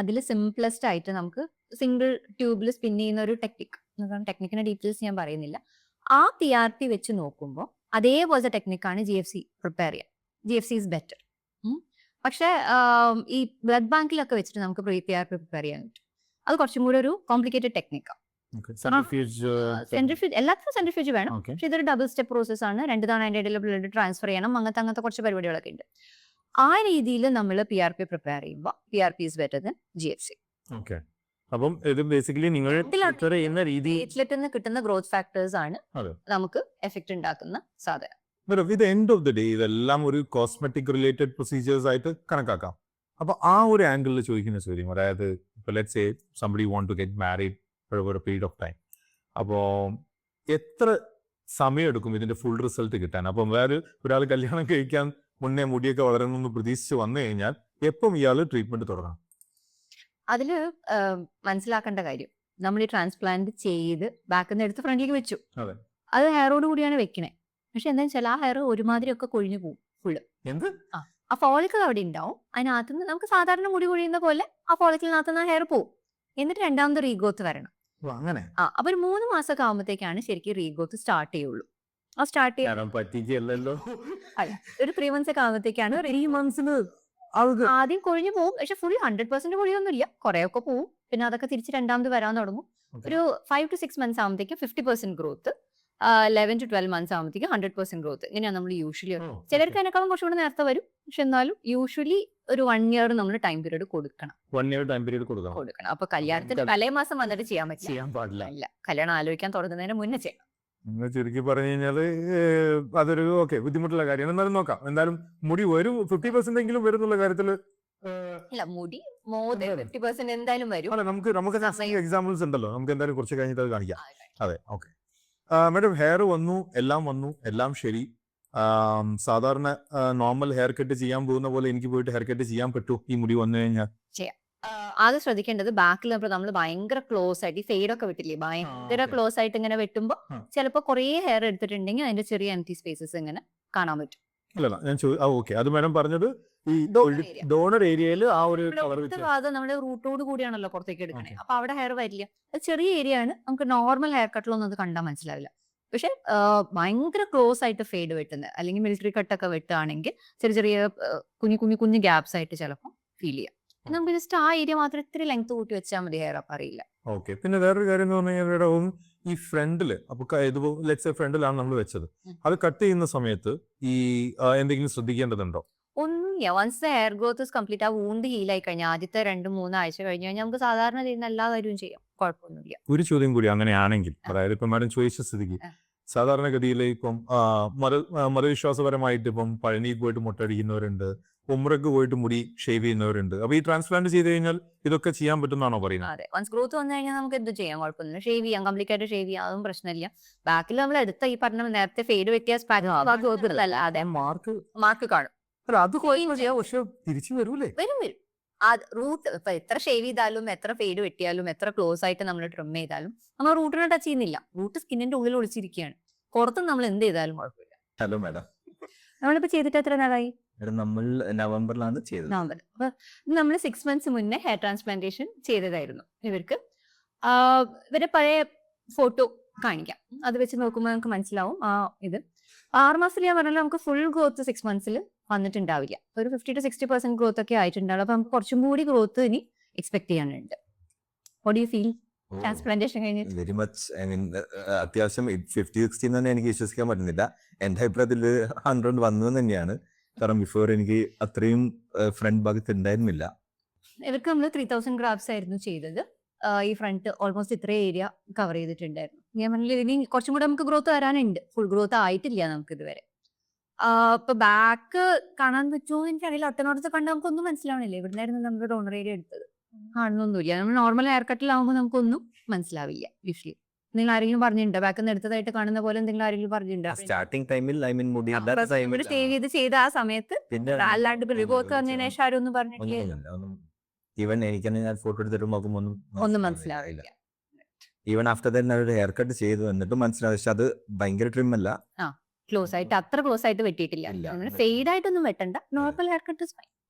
അതിൽ സിംപ്ലസ്റ്റ് ആയിട്ട് നമുക്ക് സിംഗിൾ ട്യൂബിൽ സ്പിൻ ചെയ്യുന്ന ഒരു ടെക്നിക് ടെക്നിക്കിന്റെ ഡീറ്റെയിൽസ് ഞാൻ പറയുന്നില്ല. ആ പി ആർ പി വെച്ച് നോക്കുമ്പോൾ അതേപോലത്തെ ടെക്നിക്കാണ് ജി എഫ് സി പ്രിപ്പയർ ചെയ്യാൻ G F C is better പക്ഷേ ഈ ബ്ലഡ് ബാങ്കിലൊക്കെ വെച്ചിട്ട് നമുക്ക് pre P R P prepare ചെയ്യാൻ പറ്റും. അത് കുറച്ചും കൂടെ ഒരു കോംപ്ലിക്കേറ്റഡ് ടെക്നിക്കാണ് സെൻട്രിഫ്യൂജ് എല്ലാത്തിനും സെൻട്രിഫ്യൂജ് വേണം. പക്ഷെ ഇതൊരു ഡബിൾ സ്റ്റെപ്പ് പ്രോസസ് ആണ് രണ്ട് തവണ അതിന്റെ ഇടയിൽ ബ്ലഡ് ട്രാൻസ്ഫർ ചെയ്യണം. അങ്ങനത്തെ അങ്ങനത്തെ കുറച്ച് പരിപാടികളൊക്കെ ഉണ്ട്. ആ രീതിയിൽ നമ്മൾ പി ആർ പി പ്രിപ്പയർ ചെയ്യുമ്പോൾ P R P is better than G F C. Okay. അപ്പം ഇത് ബേസിക്കലി നിങ്ങൾ ചെയ്യുന്ന രീതി കിട്ടുന്ന ഗ്രോത്ത് ഫാക്ടേഴ്സ് ആണ്. നമുക്ക് എഫക്ട് ഉണ്ടാക്കുന്ന സാധനം. മേഡം ഇത് എൻഡ് ഓഫ് ദി ഡേ ഇതെല്ലാം ഒരു കോസ്മെറ്റിക് റിലേറ്റഡ് പ്രൊസീജിയേഴ്സ് ആയിട്ട് കണക്കാക്കാം. അപ്പൊ ആ ഒരു ആംഗിളിൽ ചോദിക്കുന്ന ചോദ്യം അതായത് ഇപ്പൊ let say somebody want to get married ഒരു പീരീഡ് ഓഫ് ടൈം അപ്പോൾ എത്ര സമയം എടുക്കും ഇതിന്റെ ഫുൾ റിസൾട്ട് കിട്ടാൻ? അപ്പം വേറെ ഒരാൾ കല്യാണം കഴിക്കാൻ മുന്നേ മുടിയൊക്കെ വളരുന്നു പ്രതീക്ഷിച്ച് വന്നു കഴിഞ്ഞാൽ എപ്പം ഇയാൾ ട്രീറ്റ്മെന്റ് തുടങ്ങണം? അതിൽ മനസ്സിലാക്കേണ്ട കാര്യം. നമ്മൾ ഈ ട്രാൻസ്പ്ലാന്റ് ചെയ്ത് ബാക്കിൽ നിന്ന് എടുത്ത് ഫ്രണ്ടിലേക്ക് വെച്ചു. അത്. ഹെയറോട് കൂടിയാണ് വെക്കണേ. പക്ഷെ എന്താ വെച്ചാൽ ആ ഹെയർ ഒരുമാതിരിയൊക്കെ കൊഴിഞ്ഞു പോകും എന്ത്? ആ ഫോളിക്കിൾ അവിടെ ഉണ്ടാവും. അതിനകത്ത് നിന്ന് നമുക്ക് സാധാരണ മുടി കൊഴിയുന്ന പോലെ ആ ഫോളിക്കിളിനകത്ത് നിന്ന് ഹെയർ പോകും. എന്നിട്ട് രണ്ടാമത് റീഗോത്ത് വരണം. അങ്ങനെ? ആ അപ്പൊ ഒരു മൂന്ന് മാസമൊക്കെ ആകുമ്പോഴത്തേക്കാണ് ശരിക്കും റീഗോത്ത് സ്റ്റാർട്ട് ചെയ്യുള്ളൂ. ആ സ്റ്റാർട്ട് ചെയ്യാൻ പറ്റിച്ചല്ലോ ഒരു ത്രീ മന്ത്സ് ഒക്കെ ആകുമ്പോഴത്തേക്കാണ് ത്രീ മന്ത്സിന് ആദ്യം കൊഴിഞ്ഞു പോകും. പക്ഷെ ഫുൾ ഹൺഡ്രഡ് പെർസെന്റ് കൊഴിയൊന്നുമില്ല. കുറെയൊക്കെ പോകും പിന്നെ അതൊക്കെ തിരിച്ച് രണ്ടാമത് വരാൻ തുടങ്ങും. ഒരു ഫൈവ് ടു സിക്സ് മന്ത്സ് ആകുമ്പോഴത്തേക്കും fifty percent growth eleven to twelve months ആകുമ്പോഴത്തേക്ക് ഹൺഡ്രഡ് പെർസെന്റ് ഗ്രോത്ത് ഇങ്ങനെയാണ് നമ്മൾ യൂഷ്വലി ചിലർക്ക് അതിനേക്കാളും കുറച്ചുകൂടെ നേരത്തെ വരും. പക്ഷെ എന്നാലും യൂഷ്വലി ഒരു വൺ ഇയർ നമ്മൾ ടൈം പീരീഡ് കൊടുക്കണം. വൺ ഇയർ ടൈം പീരീഡ് കൊടുക്കണം. കൊടുക്കണം. അപ്പൊ കല്യാണത്തിന് തലേ മാസം വന്നിട്ട് ചെയ്യാൻ പറ്റില്ല. ചെയ്യാൻ പാടില്ല. ഇല്ല. കല്യാണം ആലോചിക്കാൻ തുടങ്ങുന്നതിന് മുന്നേ ചെയ്യണം. എന്ന് ചുരുക്കി പറഞ്ഞു കഴിഞ്ഞാൽ ഏഹ്, അതൊരു ഓക്കെ ബുദ്ധിമുട്ടുള്ള കാര്യമാണ് എന്നാലും നോക്കാം. എന്തായാലും മുടി ഒരു ഫിഫ്റ്റി പെർസെന്റ് എങ്കിലും വരുന്നുള്ള കാര്യത്തിൽ ഏഹ്, ഇല്ല മുടി മോർ അതെ, അതെ. ഫിഫ്റ്റി പെർസെന്റ് എന്തായാലും വരും. അല്ല നമുക്ക് നമുക്ക്. എക്സാമ്പിൾസ് ഉണ്ടല്ലോ. നമുക്ക് എന്തായാലും കുറച്ച് കഴിഞ്ഞിട്ട് അത് കാണിക്കാം. അതെ ഓക്കെ. മാഡം ഹെയർ വന്നു എല്ലാം വന്നു എല്ലാം ശരി. സാധാരണ നോർമൽ ഹെയർ കട്ട് ചെയ്യാൻ പോകുന്ന പോലെ എനിക്ക് പോയിട്ട് ഹെയർ കട്ട് ചെയ്യാൻ പറ്റൂ ഈ മുടി വന്നു കഴിഞ്ഞാൽ? ആദ്യം ശ്രദ്ധിക്കേണ്ടത് ബാക്കിൽ നമ്മൾ ഭയങ്കര ക്ലോസ് ആയിട്ട് ഈ ഫെയ്ഡ് ഒക്കെ വിട്ടില്ലേ ഭയങ്കര. ക്ലോസ് ആയിട്ട് ഇങ്ങനെ വെട്ടുമ്പോൾ ചിലപ്പോൾ ചിലപ്പോ കുറേ ഹെയർ എടുത്തിട്ടുണ്ടെങ്കിൽ അതിന്റെ ചെറിയ എംറ്റി സ്പേസസ് ഇങ്ങനെ കാണാൻ പറ്റും. അല്ലല്ല ഞാൻ ഓക്കെ. അത് മാഡം പറഞ്ഞത് ഈ ഡോണർ ഏരിയയിൽ ആ ഒരു കളർ ഇവിടെ ഭാഗം നമ്മുടെ റൂട്ടോട് കൂടിയാണല്ലോ പുറത്തേക്ക് എടുക്കണേ. അപ്പൊ അവിടെ ഹെയർ വരില്ല. അത് ചെറിയ ഏരിയ ആണ്. നമുക്ക് നോർമൽ ഹെയർ കട്ടിലൊന്നും അത് കണ്ടാൽ മനസ്സിലാവില്ല. പക്ഷെ ഭയങ്കര ക്ലോസ് ആയിട്ട് ഫെയ്ഡ് വെട്ടുന്നത് അല്ലെങ്കിൽ മിലിറ്ററി കട്ടൊക്കെ വെട്ടുകയാണെങ്കിൽ ചെറിയ ചെറിയ കുഞ്ഞു കുഞ്ഞു കുഞ്ഞു ഗ്യാപ്സ് ആയിട്ട് ചിലപ്പോൾ ഫീൽ ചെയ്യാം. നമുക്ക് ജസ്റ്റ് ആ ഏരിയ മാത്രം ഇത്തിരി ലെങ്ത് കൂട്ടി വെച്ചാൽ മതി ഹെയർ അപ്പ് അറിയില്ല. ഓക്കെ. പിന്നെ വേറൊരു കാര്യം എന്ന് പറഞ്ഞു കഴിഞ്ഞാൽ ഈ ഫ്രണ്ടിൽ അപ്പൊ ലെറ്റ്സ് ഫ്രണ്ടിലാണ് നമ്മൾ വെച്ചത്. അത് കട്ട് ചെയ്യുന്ന സമയത്ത് ഈ എന്തെങ്കിലും ശ്രദ്ധിക്കേണ്ടതുണ്ടോ? ഒന്നുമില്ല once the hair growth complete ആ വൂണ്ട് ഹീലായി കഴിഞ്ഞാൽ ആദ്യത്തെ രണ്ട് മൂന്ന് ആഴ്ച കഴിഞ്ഞ് കഴിഞ്ഞാൽ നമുക്ക് സാധാരണ ചെയ്യുന്ന എല്ലാ കാര്യവും ചെയ്യാം. കുഴപ്പമൊന്നുമില്ല. ഒരു ചോദ്യം കൂടി അങ്ങനെയാണെങ്കിൽ. അതായത് ഇപ്പം മാഡം ചോദിച്ച സ്ഥിതിക്ക്. സാധാരണഗതിയിൽ ഇപ്പം മത മതവിശ്വാസപരമായിട്ട് ഇപ്പം പഴനിയിൽ പോയിട്ട് മുട്ടടിക്കുന്നവരുണ്ട് ഉമ്രക്ക് പോയിട്ട് മുടി ഷേവ് ചെയ്യുന്നവരുണ്ട്. അപ്പൊ ഈ ട്രാൻസ്പ്ലാന്റ് ചെയ്ത് കഴിഞ്ഞാൽ ഇതൊക്കെ ചെയ്യാൻ പറ്റുന്നാണോ പറയുന്നത്? അതെ. വൺസ് ഗ്രോത്ത് വന്നു കഴിഞ്ഞാൽ നമുക്ക് എന്ത് ചെയ്യാം കുഴപ്പമൊന്നുമില്ല. ഷേവ് ചെയ്യാം കംപ്ലീറ്റ് ആയിട്ട് ഷേവ് ചെയ്യാം അതും പ്രശ്നമില്ല. ബാക്കിൽ നമ്മൾ എടുത്ത ഈ പറഞ്ഞ നേരത്തെ ഫെയ്ഡ് വ്യത്യാസം അതെ മാർക്ക് മാർക്ക് കാണും. അല്ല അത് പക്ഷെ തിരിച്ചു വരൂലേ? വരും വരും. ആ റൂട്ട് ഇപ്പൊ എത്ര ഷേവ് ചെയ്താലും എത്ര ഫെയ്ഡ് വെട്ടിയാലും എത്ര ക്ലോസ് ആയിട്ട് നമ്മൾ ട്രിം ചെയ്താലും നമ്മൾ റൂട്ടിനെ ടച്ച് ചെയ്യുന്നില്ല. റൂട്ട് സ്കിന്നിന്റെ ഉള്ളിൽ ഒളിച്ചിരിക്കുകയാണ്. പുറത്ത് നമ്മൾ എന്ത് ചെയ്താലും കുഴപ്പമില്ല. Hello madam. നമ്മളിപ്പോ ചെയ്തിട്ട് എത്ര നാളായി? നമ്മൾ നവംബറിലാണ് ചെയ്തത്. നവംബർ. അപ്പൊ നമ്മൾ സിക്സ് മന്ത്സ് മുന്നേ ഹെയർ ട്രാൻസ്പ്ലാന്റേഷൻ ചെയ്തതായിരുന്നു ഇവർക്ക്. ഇവരെ പഴയ ഫോട്ടോ കാണിക്കാം. അത് വെച്ച് നോക്കുമ്പോൾ നമുക്ക് മനസ്സിലാവും. ആ ഇത്. ആറ് മാസത്തിൽ ഞാൻ പറഞ്ഞാൽ നമുക്ക് ഫുൾ ഗ്രോത്ത് സിക്സ് മന്ത്സിൽ വന്നിട്ടുണ്ടാവില്ല. ഒരു fifty to sixty percent growth ഒക്കെ ആയിട്ടുണ്ടാവും. അപ്പൊ നമുക്ക് കുറച്ചും കൂടി ഗ്രോത്ത് ഇനി എക്സ്പെക്ട് ചെയ്യാനുണ്ട്. വോട്ട് യു ഫീൽ ട്രാൻസ്പ്ലാന്റേഷൻ കഴിഞ്ഞിട്ട്. വെരി മച്ച് ഐ മീൻ അത്യാവശ്യം ഫിഫ്റ്റി സിക്സ്റ്റി തന്നെ എനിക്ക് വിശ്വസിക്കാൻ പറ്റുന്നില്ല. എന്റെ അഭിപ്രായത്തിൽ ഹൺഡ്രഡ് വന്നു തന്നെയാണ്. കാരണം ബിഫോർ എനിക്ക് അത്രയും ഫ്രണ്ട് ഭാഗത്ത് ഉണ്ടായിരുന്നില്ല. ഇവർക്ക് നമ്മൾ ത്രീ തൗസൻഡ് ഗ്രാഫ്സ് ആയിരുന്നു ചെയ്തത്. ഈ ഫ്രണ്ട് ഓൾമോസ്റ്റ് ഇത്ര ഏരിയ കവർ ചെയ്തിട്ടുണ്ടായിരുന്നു. ഞാൻ പറഞ്ഞില്ല ഇനി കുറച്ചും കൂടെ നമുക്ക് ഗ്രോത്ത് വരാനുണ്ട്. ഫുൾ ഗ്രോത്ത് ആയിട്ടില്ല നമുക്ക് ഇതുവരെ. ഇപ്പൊ ബാക്ക് കാണാൻ പറ്റുമോ എനിക്ക് എനിക്കറിയില്ല. ഒറ്റനോടത്ത് കണ്ട് നമുക്കൊന്നും മനസ്സിലാവണില്ല. ഇവിടുന്നായിരുന്നു നമ്മൾ ഡോണർ ഏരിയ എടുത്തത്. കാണുന്നൊന്നുമില്ല. നമ്മൾ നോർമൽ ഹെയർ കട്ടിലാവുമ്പോൾ നമുക്കൊന്നും മനസ്സിലാവില്ല യൂഷ്വലി നിങ്ങൾ ആരെങ്കിലും പറഞ്ഞിട്ടുണ്ടോ? ബാക്കിൽ നിന്ന് എടുത്തതായിട്ട് കാണുന്ന പോലെ എന്തെങ്കിലും ആരെങ്കിലും പറഞ്ഞിട്ടുണ്ടോ? സ്റ്റാർട്ടിങ് ടൈമിൽ ഐ മീൻ മുടി ടൈമിൽ സേവ് ചെയ്ത് ചെയ്ത ആ സമയത്ത് അല്ലാണ്ട് റിപ്പോർട്ട് വന്നതിന് ശേഷം ആരും ഒന്നും പറഞ്ഞിട്ടില്ല ഈവൻ എനിക്ക് തന്നെ ഞാൻ ഫോട്ടോ എടുത്തിട്ട് നോക്കുമ്പോൾ ഒന്നും ഒന്നും മനസ്സിലാവില്ല. ഈവൻ ആഫ്റ്റർ ദൻ ഒരു ഹെയർ കട്ട് ചെയ്തു. എന്നിട്ട് മനസ്സിലാവും. പക്ഷെ അത് ഭയങ്കര ട്രിം അല്ല. ക്ലോസ് ആയിട്ട് അത്ര ക്ലോസ് ആയിട്ട് വെട്ടിയിട്ടില്ല. ഫെയ്ഡ് ആയിട്ടൊന്നും വെട്ടണ്ട. നോർമൽ ഹെയർ കട്ട്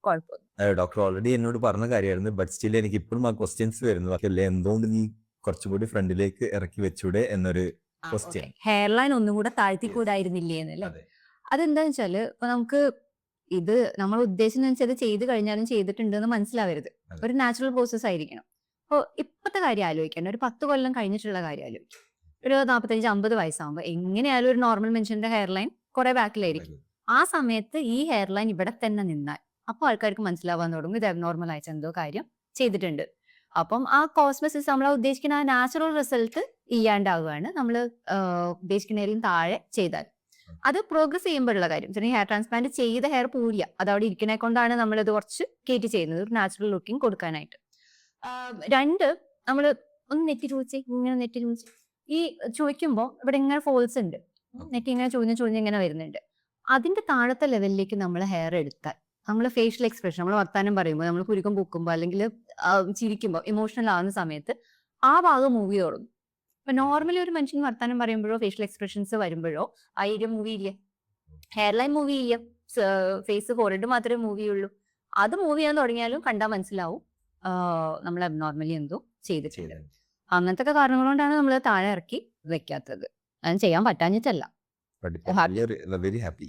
കുഴപ്പമൊന്നും ഡോക്ടർ ഓൾറെഡി എന്നോട് പറഞ്ഞ കാര്യമായിരുന്നു ബട്ട് സ്റ്റിൽ എനിക്ക് ഇപ്പോഴും ആ ക്വസ്റ്റ്യൻസ് വരുന്നു. അല്ലേ എന്തുകൊണ്ട് നീ കുറച്ചുകൂടി ഫ്രണ്ടിലേക്ക് ഇറക്കി വെച്ചൂടെ എന്നൊരു ക്വസ്റ്റ്യൻ ഹെയർ ലൈൻ ഒന്നും കൂടെ താഴ്ത്തിക്കൂടായിരുന്നില്ലേ എന്നല്ലേ? അതെ. അതെന്താന്ന് വെച്ചാൽ ഇപ്പൊ നമുക്ക് ഇത് നമ്മൾ ഉദ്ദേശിച്ചത് ചെയ്ത് കഴിഞ്ഞാലും ചെയ്തിട്ടുണ്ട് എന്ന് മനസ്സിലാവരുത് ഒരു നാച്ചുറൽ പ്രോസസ് ആയിരിക്കണം. അപ്പോൾ ഇപ്പോഴത്തെ കാര്യം ആലോചിക്കണം ഒരു പത്ത് കൊല്ലം കഴിഞ്ഞിട്ടുള്ള കാര്യം ആലോചിക്കും. ഒരു നാൽപ്പത്തഞ്ച് അമ്പത് വയസ്സാകുമ്പോൾ എങ്ങനെയായാലും ഒരു നോർമൽ മനുഷ്യന്റെ ഹെയർലൈൻ കുറെ ബാക്കിലായിരിക്കും ആ സമയത്ത് ഈ ഹെയർലൈൻ ഇവിടെ തന്നെ നിന്നാൽ അപ്പോൾ ആൾക്കാർക്ക് മനസ്സിലാവാൻ തുടങ്ങും. ഇത് അബ്നോർമൽ ആയിട്ട് എന്തോ കാര്യം ചെയ്തിട്ടുണ്ട്. അപ്പം ആ കോസ്മെസിസ് നമ്മൾ ഉദ്ദേശിക്കുന്ന ആ നാച്ചുറൽ റിസൾട്ട് ഇല്ലാണ്ടാവുകയാണ്. നമ്മൾ ഉദ്ദേശിക്കുന്നതിലും താഴെ ചെയ്താൽ. അത് പ്രോഗ്രസ് ചെയ്യുമ്പോഴുള്ള കാര്യം. ചെറിയ ഹെയർ ട്രാൻസ്പ്ലാന്റ് ചെയ്ത ഹെയർ പൂരിയ. അത് അവിടെ ഇരിക്കണേ കൊണ്ടാണ് ഇത് കുറച്ച് കയറ്റി ചെയ്യുന്നത്. ഒരു നാച്ചുറൽ ലുക്കിംഗ് കൊടുക്കാനായിട്ട്. രണ്ട് നമ്മൾ ഒന്ന് നെറ്റി ചോദിച്ചേ ഇങ്ങനെ നെറ്റി ചോദിച്ചേ ഈ ചോദിക്കുമ്പോൾ ഇവിടെ ഇങ്ങനെ ഫോൾസ് ഉണ്ട്. നെറ്റ് ഇങ്ങനെ ചൊഴിഞ്ഞ് ചൊഴിഞ്ഞ് ഇങ്ങനെ വരുന്നുണ്ട്. അതിന്റെ താഴത്തെ ലെവലിലേക്ക് നമ്മൾ ഹെയർ എടുത്താൽ നമ്മൾ ഫേഷ്യൽ എക്സ്പ്രഷൻ നമ്മൾ വർത്താനം പറയുമ്പോൾ നമ്മൾ കുരുക്കം പൂക്കുമ്പോൾ അല്ലെങ്കിൽ ചിരിക്കുമ്പോൾ ഇമോഷണൽ ആവുന്ന സമയത്ത് ആ ഭാഗം മൂവ് തുടങ്ങും ഇപ്പൊ നോർമലി ഒരു മനുഷ്യൻ വർത്താനം പറയുമ്പോഴോ ഫേഷ്യൽ എക്സ്പ്രഷൻസ് വരുമ്പോഴോ ആ മൂവി ചെയ്യില്ല? ഹെയർ ലൈൻ മൂവ് ചെയ്യില്ല ഫേസ് ഫോർഹെഡ് മാത്രമേ മൂവ് ചെയ്യുള്ളൂ. അത് മൂവ് ചെയ്യാൻ തുടങ്ങിയാലും കണ്ടാൽ മനസ്സിലാവും. നമ്മൾ അബ്നോർമലി എന്തോ ചെയ്തിട്ടുണ്ട്. അങ്ങനത്തെ ഒക്കെ കാരണങ്ങൾ കൊണ്ടാണ് നമ്മൾ താഴെ ഇറക്കി വെക്കാത്തത്. അത് ചെയ്യാൻ പറ്റാഞ്ഞിട്ടല്ല. Very happy.